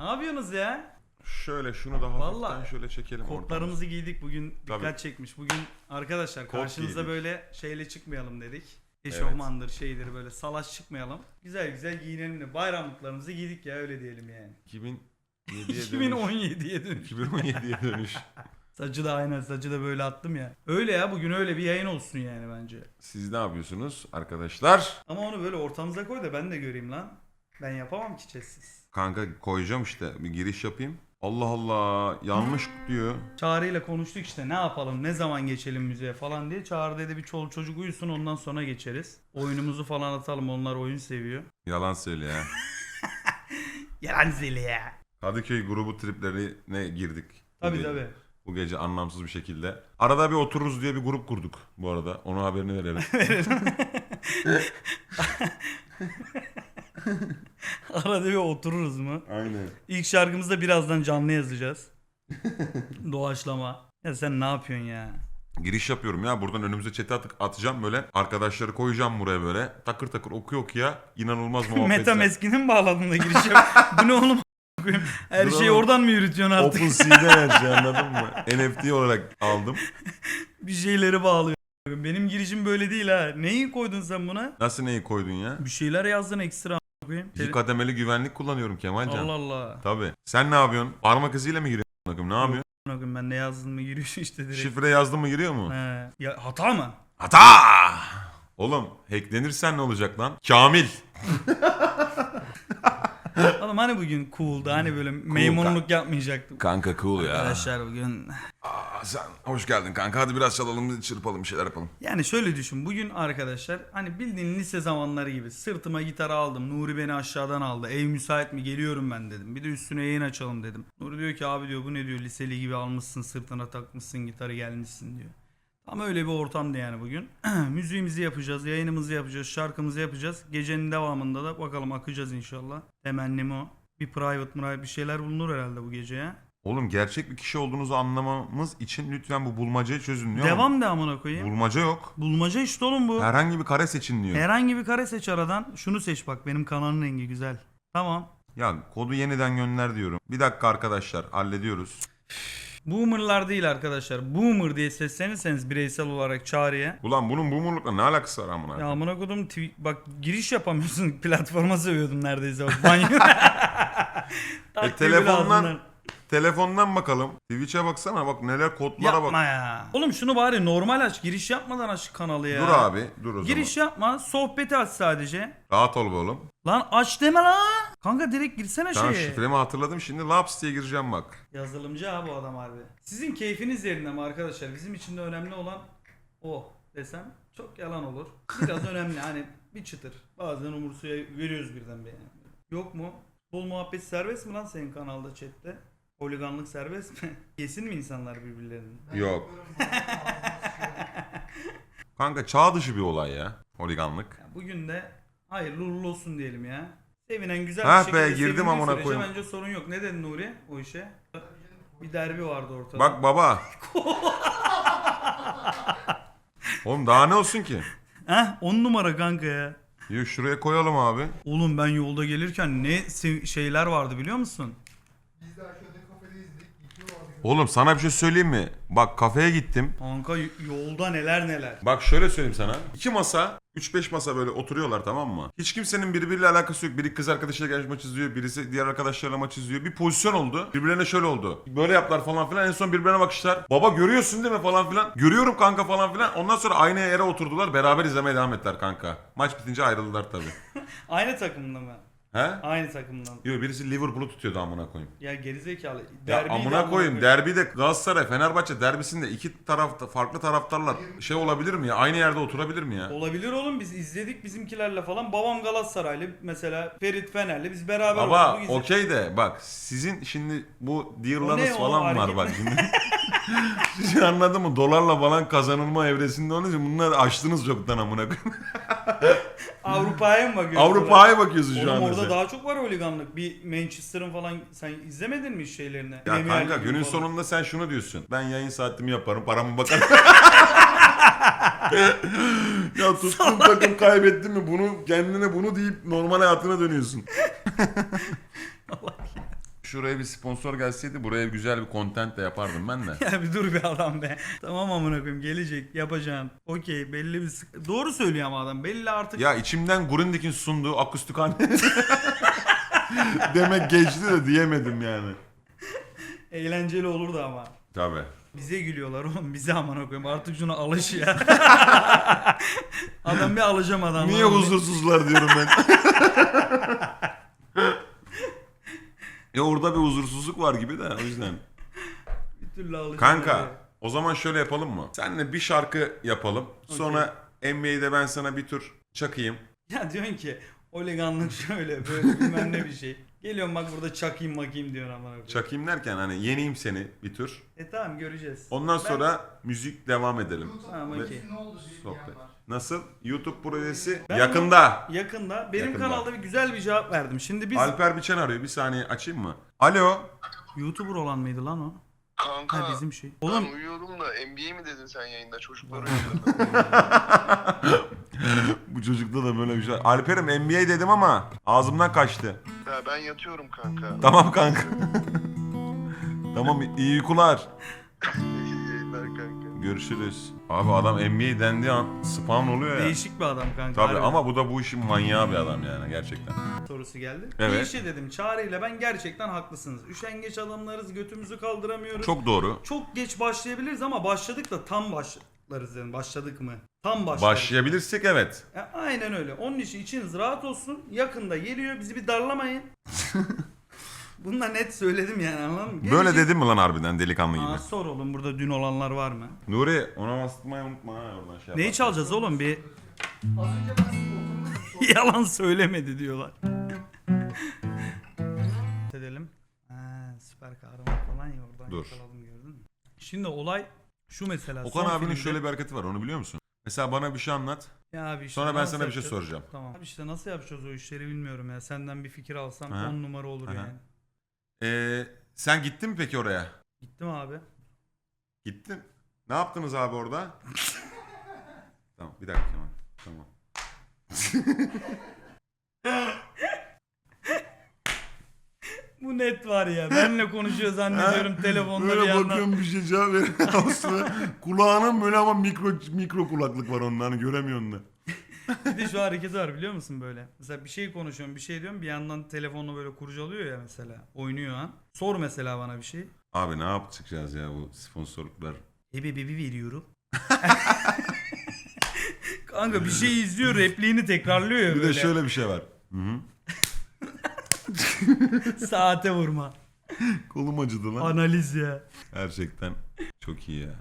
Ne yapıyorsunuz ya? Şöyle şunu da hafiften Vallahi şöyle çekelim oradan. Kotlarımızı giydik bugün dikkat Tabii. çekmiş. Bugün arkadaşlar karşınıza giydik. böyle şeyle çıkmayalım dedik. Eşofmandır şeydir böyle salaş çıkmayalım. Güzel güzel giyinelim de bayramlıklarımızı giydik ya öyle diyelim yani. 2007'ye dönüş. 2017'ye dönüş. 2017'ye dönüş. Saçı da aynen saçı da böyle attım ya. Öyle ya bugün öyle bir yayın olsun yani bence. Siz ne yapıyorsunuz arkadaşlar? Ama onu böyle ortamıza koy da ben de göreyim lan. Ben yapamam ki chestsiz. Kanka koyacağım işte bir giriş yapayım. Allah Allah yanlış diyor. Çağrı ile konuştuk işte ne yapalım ne zaman geçelim müziğe falan diye. Çağrı dedi bir çoluk çocuk uyusun ondan sonra geçeriz. Oyunumuzu falan atalım onlar oyun seviyor. Yalan söyle ya. Yalan zili ya. Kadıköy grubu triplerine girdik. Bu Tabi gece- tabi. Bu gece anlamsız bir şekilde. Arada bir otururuz diye bir grup kurduk bu arada. Onun haberini verelim. Arada bir otururuz mu? Aynen. İlk şarkımızı da birazdan canlı yazacağız. Doğaçlama. Ya sen ne yapıyorsun ya? Giriş yapıyorum ya. Buradan önümüze çete atık atacağım böyle. Arkadaşları koyacağım buraya böyle. Takır takır okuyor okuya. inanılmaz muhabbetler. Meta meskini mi bağladın da giriş yap? Bu ne oğlum? Her Dur şeyi oğlum. oradan mı yürütüyorsun artık? OpenSea'den her şey anladın mı? NFT olarak aldım. bir şeyleri bağlıyor. Benim girişim böyle değil ha. Neyi koydun sen buna? Nasıl neyi koydun ya? Bir şeyler yazdın ekstra a**ayım. İki kademeli güvenlik kullanıyorum Kemalcan. Allah Allah. Tabii. Sen ne yapıyorsun? Parmak iziyle mi giriyorsun? Ne yapıyorsun? Bakın ben ne yazdın mı giriyorsun işte direkt. Şifre yazdın mı giriyor mu? He. Ya hata mı? Hata! Oğlum hacklenirsen ne olacak lan? Kamil. Oğlum hani bugün cool'du hani böyle maymunluk yapmayacaktık. Kanka cool ya. Arkadaşlar bugün Aa, sen hoş geldin kanka. Hadi biraz çalalım, çırpalım, bir şeyler yapalım. yani şöyle düşün bugün arkadaşlar hani bildiğin lise zamanları gibi sırtıma gitar aldım Nuri beni aşağıdan aldı ev müsait mi geliyorum ben dedim bir de üstüne yayın açalım dedim Nuri diyor ki abi diyor bu ne diyor liseli gibi almışsın sırtına takmışsın gitarı gelmişsin diyor Ama öyle bir ortamdı yani bugün. Müziğimizi yapacağız, yayınımızı yapacağız, şarkımızı yapacağız. Gecenin devamında da bakalım akacağız inşallah. Temennim o. Bir private private bir şeyler bulunur herhalde bu gece ya. Oğlum gerçek bir kişi olduğunuzu anlamamız için lütfen bu bulmacayı çözün diyor. Devam de amına koyayım. Bulmaca yok. Bulmaca işte oğlum bu. Herhangi bir kare seçin diyor. Herhangi bir kare seç aradan. Şunu seç bak benim kanalın rengi güzel. Tamam. Ya kodu yeniden gönder diyorum. Bir dakika arkadaşlar hallediyoruz. Boomer'lar değil arkadaşlar. Boomer diye seslenirseniz bireysel olarak çağrıya. Ulan bunun bumurlukla ne alakası var amına? Ya amına kodum tw- bak giriş yapamıyorsun. Platforma sövüyordum neredeyse bak banyo. Böyle telefondan-. Telefondan bakalım. Twitch'e baksana bak neler kodlara Yapma bak. ya. Oğlum şunu bari normal aç. Giriş yapmadan aç kanalı ya. Dur abi dur o Giriş yapma. Sohbeti aç sadece. zaman. Rahat ol be oğlum. Lan aç deme lan. Kanka direkt girsene Tamam şeye. şifremi hatırladım şimdi laps diye gireceğim bak. Yazılımcı ha bu adam harbi. Sizin keyfiniz yerinde mi arkadaşlar? Bizim için de önemli olan o desem çok yalan olur. Biraz önemli hani bir çıtır. Bazen umursuya veriyoruz birden bir yani. Yok mu? Bol muhabbet serbest mi lan senin kanalda chatte? Holiganlık serbest mi? Yesin mi insanlar birbirlerini? Yok. Kanka çağ dışı bir olay ya. Holiganlık. Ya bugün de hayırlı uğurlu olsun diyelim ya. Sevinen güzel Ah bir be, şekilde girdim sevindiği amına sürece koyayım. Bence sorun yok. Ne dedin Nuri o işe? Bir derbi vardı ortada. Bak baba. Oğlum daha ne olsun ki? Heh 10 numara kanka ya. Yo, şuraya koyalım abi. Oğlum ben yolda gelirken ne se- şeyler vardı biliyor musun? Biz de aşağıda kafedeyizdik. İki vardı. Oğlum sana bir şey söyleyeyim mi? Bak kafeye gittim. Kanka y- yolda neler neler. Bak şöyle söyleyeyim sana. İki masa, 3-5 masa böyle oturuyorlar tamam mı? Hiç kimsenin birbiriyle alakası yok. Biri kız arkadaşıyla gelmiş maç izliyor, birisi diğer arkadaşlarıyla maç izliyor. Bir pozisyon oldu. Birbirlerine şöyle oldu. Böyle yaptılar falan filan. En son birbirine bakışlar. Baba görüyorsun değil mi falan filan. Görüyorum kanka falan filan. Ondan sonra aynı yere oturdular. Beraber izlemeye devam ettiler kanka. Maç bitince ayrıldılar tabii. Aynı takımda mı? He? Aynı takımdan. Yok birisi Liverpool'u tutuyordu amına koyayım. Ya gerizekalı. Ya Derbiyi de amına koyayım derbide Galatasaray Fenerbahçe derbisinde iki tarafta farklı taraftarlar şey olabilir mi ya? Aynı yerde oturabilir mi ya? Olabilir oğlum biz izledik bizimkilerle falan. Babam Galatasaraylı mesela Ferit Fenerli biz beraber Baba okey de bak sizin şimdi bu dearlarınız falan var bak şimdi. Siz anladın mı? Dolarla falan kazanılma evresinde onun için bunları açtınız çoktan amına koyayım. Avrupa'ya mı bakıyorsun? Avrupa'ya bakıyorsun şu Oğlum anda orada daha çok var holiganlık. Bir Manchester'ın falan sen izlemedin mi şeylerini? Ya Premier kanka günün falan. sonunda sen şunu diyorsun. Ben yayın saatimi yaparım, paramı bakarım. ya tuttuğun takım kaybettin mi bunu kendine bunu deyip normal hayatına dönüyorsun. şuraya bir sponsor gelseydi buraya güzel bir content de yapardım ben de. Ya bir dur bir adam be. Tamam amına koyayım gelecek yapacağım. Okey belli bir sık- Doğru söylüyor ama adam. Belli artık. ya içimden Grundig'in sunduğu akustikhane demek geçti de diyemedim yani. Eğlenceli olurdu ama. Tabii. Bize gülüyorlar oğlum bize amına koyayım artık şuna alış ya. adam bir alacağım adam. Niye huzursuzlar diyorum ben. Ya orada bir huzursuzluk var gibi de o yüzden. Bir türlü. Kanka o zaman şöyle yapalım mı? Seninle bir şarkı yapalım. Sonra NBA'de ben sana bir tur çakayım. Ya diyorsun ki oliganlık şöyle böyle bilmem ne bir şey. Geliyorum bak burada çakayım makayım diyorsun amına koyayım. Çakayım derken hani yeneyim seni bir tur. E tamam göreceğiz. Ondan Ben- sonra müzik devam edelim. Tamam, projesi okey. ne oldu diye Sohbet. Nasıl? YouTube projesi Ben- yakında. Yakında benim Yakında. kanalda bir güzel bir cevap verdim. Şimdi biz Alper Biçen arıyor. Bir saniye açayım mı? Alo. YouTuber olan mıydı lan o? Kanka Ha bizim şey. ben Oğlum uyuyorum da NBA mi dedin sen yayında çocuklar. Bu çocukta da böyle bir şey. Alper'im NBA dedim ama ağzımdan kaçtı. ya ben yatıyorum kanka. Tamam kanka. tamam iyi uykular. Görüşürüz. Abi adam NBA dendiği an spawn oluyor ya. değişik bir adam kanka. Tabii harbiden. ama bu da bu işin manyağı bir adam yani gerçekten. sorusu geldi. Evet. Bir şey dedim Çağrı ile ben gerçekten haklısınız. Üşengeç adamlarız götümüzü kaldıramıyoruz. Çok doğru. Çok geç başlayabiliriz ama başladık da tam başlarız yani başladık mı? Tam başlarız. Başlayabilirsek evet. Ya, aynen öyle. Onun için içiniz rahat olsun. Yakında geliyor bizi bir darlamayın. Bunu da net söyledim yani anladın mı? Böyle dedim mi lan harbiden delikanlı gibi? Aa, sor oğlum burada dün olanlar var mı? Nuri ona bastırmayı unutma ha oradan şey Neyi yapar. çalacağız oğlum bir Az önce ben size oturmuş yalan söylemedi diyorlar. Edelim. Ha, süper kahraman falan ya oradan Dur. yakaladım gördün mü? Şimdi olay şu mesela. Okan son abinin filmde- şöyle bir hareketi var onu biliyor musun? Mesela bana bir şey anlat. Ya abi işte Sonra ben nasıl sana bir şey yapacağız? soracağım. Tamam. Abi işte nasıl yapacağız o işleri bilmiyorum ya. Senden bir fikir alsam Aha. 10 numara olur Aha. yani. Ee, sen gittin mi peki oraya? Gittim abi. Gittin. Ne yaptınız abi orada? tamam bir dakika hemen. Tamam. Bu net var ya. Benle konuşuyor zannediyorum telefonda bir yandan. bir şey cevap veriyor. Aslında kulağının böyle ama mikro mikro kulaklık var onun hani göremiyorsun da. Bir de şu hareketi var biliyor musun böyle? Mesela bir şey konuşuyorum bir şey diyorum bir yandan telefonla böyle kurcalıyor ya mesela. Oynuyor an. Sor mesela bana bir şey. Abi ne yapacağız ya bu sponsorluklar? Ebe bebi veriyorum. Kanka bir şey izliyor repliğini tekrarlıyor ya Bir böyle. de şöyle bir şey var. Saate vurma. Kolum acıdı lan. Analiz ya. Gerçekten çok iyi ya.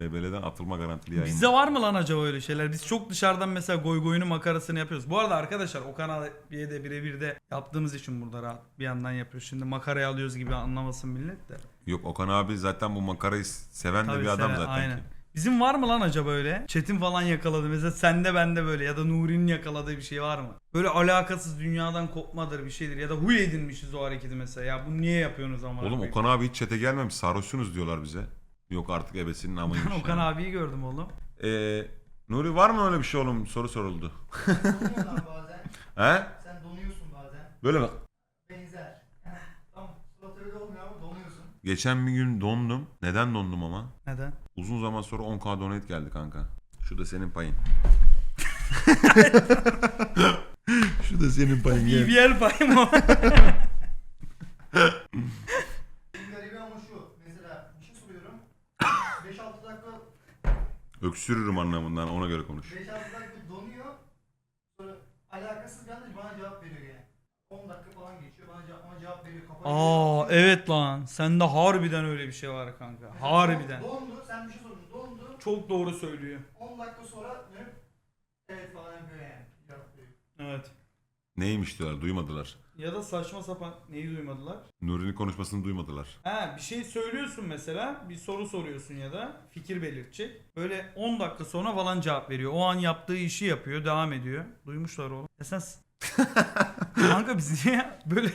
Bebeleden atılma garantili yayın. Bizde var mı lan acaba öyle şeyler? Biz çok dışarıdan mesela goy goyunu makarasını yapıyoruz. Bu arada arkadaşlar o kanal de birebir de yaptığımız için burada rahat bir yandan yapıyoruz. Şimdi makarayı alıyoruz gibi anlamasın millet de. Yok Okan abi zaten bu makarayı seven de Tabii bir adam seven- zaten. Aynen. ki. Bizim var mı lan acaba öyle? Çetin falan yakaladı. Mesela sende bende böyle ya da Nuri'nin yakaladığı bir şey var mı? Böyle alakasız dünyadan kopmadır bir şeydir ya da huy edinmişiz o hareketi mesela. Ya bunu niye yapıyorsunuz ama? Oğlum Okan abi hiç çete gelmemiş. Sarhoşsunuz diyorlar bize. Yok artık ebesinin amıymış. Ben Okan yani. abiyi gördüm oğlum. Ee, Nuri var mı öyle bir şey oğlum? Soru soruldu. donuyorsun abi bazen. He? Sen donuyorsun bazen. Böyle mi? Benzer. Tamam surat öyle olmuyor ama donuyorsun. Geçen bir gün dondum. Neden dondum ama? Neden? Uzun zaman sonra 10k donate geldi kanka. Şu da senin payın. Şu da senin payın. gel. BBL pay mı? o? Benim garibi ama şu. Mesela bir şey soruyorum. 5-6 dakika Öksürürüm anlamından ona göre konuş. 5-6 dakika donuyor. Sonra alakasız bir anda bana cevap veriyor yani. 10 dakika falan geçiyor. Bana cevap, bana cevap veriyor. Aa veriyor. evet lan. Sende harbiden öyle bir şey var kanka. Mesela Harbiden. Dondu. Sen bir şey sordun. Dondu. Çok doğru söylüyor. 10 dakika sonra dönüp evet falan yapıyor yani. Cevap veriyor. Evet. Neymiş diyorlar duymadılar. Ya da saçma sapan neyi duymadılar? Nuri'nin konuşmasını duymadılar. Ha bir şey söylüyorsun mesela bir soru soruyorsun ya da fikir belirtecek. Böyle 10 dakika sonra falan cevap veriyor. O an yaptığı işi yapıyor devam ediyor. Duymuşlar oğlum. Ya sen s- Kanka biz niye böyle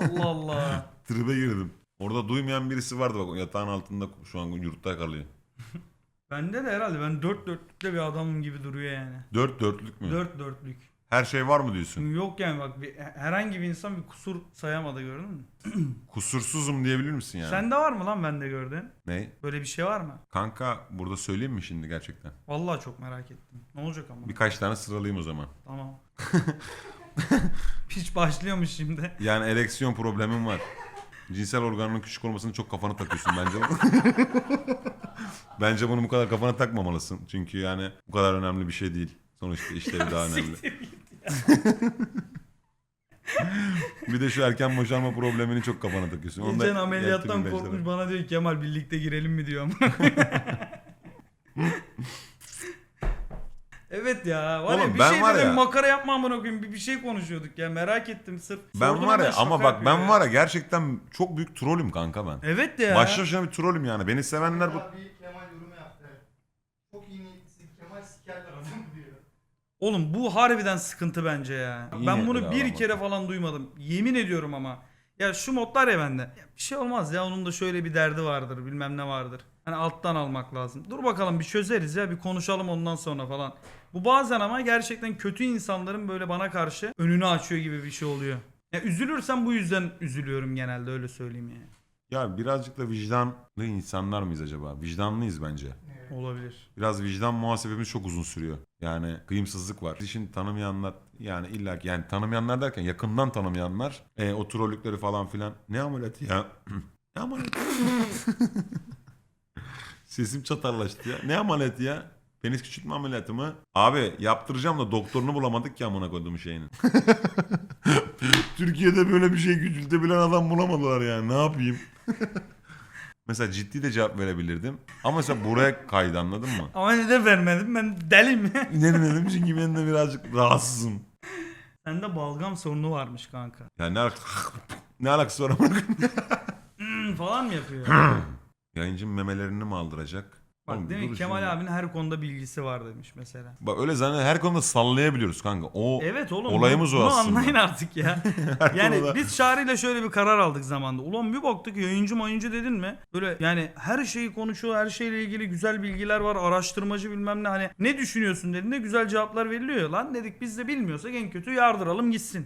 Allah Allah. Tribe girdim. Orada duymayan birisi vardı bak yatağın altında şu an yurtta kalıyor. Bende de herhalde ben dört dörtlükte bir adamım gibi duruyor yani. Dört dörtlük mü? Dört dörtlük. Her şey var mı diyorsun? Yok yani bak bir, herhangi bir insan bir kusur sayamadı gördün mü? Kusursuzum diyebilir misin yani? Sende var mı lan bende gördüğün? Ne? Böyle bir şey var mı? Kanka burada söyleyeyim mi şimdi gerçekten? Vallahi çok merak ettim. Ne olacak ama? Birkaç tane sıralayayım o zaman. Tamam. Hiç başlıyormuş şimdi. Yani ereksiyon problemim var. Cinsel organının küçük olmasını çok kafana takıyorsun bence. bence bunu bu kadar kafana takmamalısın. Çünkü yani bu kadar önemli bir şey değil. Sonuçta işleri daha önemli. Siktir git. Bir de şu erken boşanma problemini çok kafana takıyorsun. Onu da Geçen ameliyattan yaptım korkmuş ilaçlara. bana diyor ki Kemal birlikte girelim mi diyor ama. Evet ya. Var ya Oğlum bir ben şey var dedim ya- makara yapma amına koyayım. Bir, bir şey konuşuyorduk ya. Merak ettim sırf. Ben Sordum var hemen ya ama şaka bak yapıyor ben ya. var ya gerçekten çok büyük trollüm kanka ben. Evet ya. Başlı başına bir trollüm yani. Beni sevenler bu. Bir Kemal yorumu yaptı. Çok iyi niyetlisin Kemal sikerler adamı diyor. Oğlum bu harbiden sıkıntı bence ya. İyi ben bunu bir kere falan duymadım. Yemin ediyorum ama. Ya şu modlar ya bende. Ya bir şey olmaz ya onun da şöyle bir derdi vardır bilmem ne vardır. Hani alttan almak lazım. Dur bakalım bir çözeriz ya bir konuşalım ondan sonra falan. Bu bazen ama gerçekten kötü insanların böyle bana karşı önünü açıyor gibi bir şey oluyor. Ya üzülürsem bu yüzden üzülüyorum genelde öyle söyleyeyim yani. Ya birazcık da vicdanlı insanlar mıyız acaba? Vicdanlıyız bence. Olabilir. Biraz vicdan muhasebemiz çok uzun sürüyor. Yani kıyımsızlık var. İşin tanımayanlar yani illa ki yani tanımayanlar derken yakından tanımayanlar e, o trollükleri falan filan. Ne ameliyatı ya? ne ameliyatı? Sesim çatarlaştı ya. Ne ameliyatı ya? Penis küçültme ameliyatı mı? Abi yaptıracağım da doktorunu bulamadık ki amına koyduğum şeyinin. Türkiye'de böyle bir şey küçültebilen adam bulamadılar yani. Ne yapayım? Mesela ciddi de cevap verebilirdim. Ama mesela buraya kaydı anladın mı? Ama neden vermedim ben deli mi? İnelim dedim çünkü ben de birazcık rahatsızım. Sende balgam sorunu varmış kanka. Yani ne, alak- ne alakası var ama? Hmm, falan mı yapıyor? Yayıncının memelerini mi aldıracak? Bak Oğlum, demek dur Kemal şimdi. abinin her konuda bilgisi var demiş mesela. Bak öyle zannet her konuda sallayabiliyoruz kanka. O Evet oğlum. olayımız bunu, o bunu aslında. anlayın artık ya. her yani konuda- biz Çağrı'yla şöyle bir karar aldık zamanda. Ulan bir baktık yayıncı mayıncı dedin mi? Böyle yani her şeyi konuşuyor. Her şeyle ilgili güzel bilgiler var. Araştırmacı bilmem ne. Hani ne düşünüyorsun dediğinde güzel cevaplar veriliyor. Lan dedik biz de bilmiyorsak en kötü yardıralım gitsin.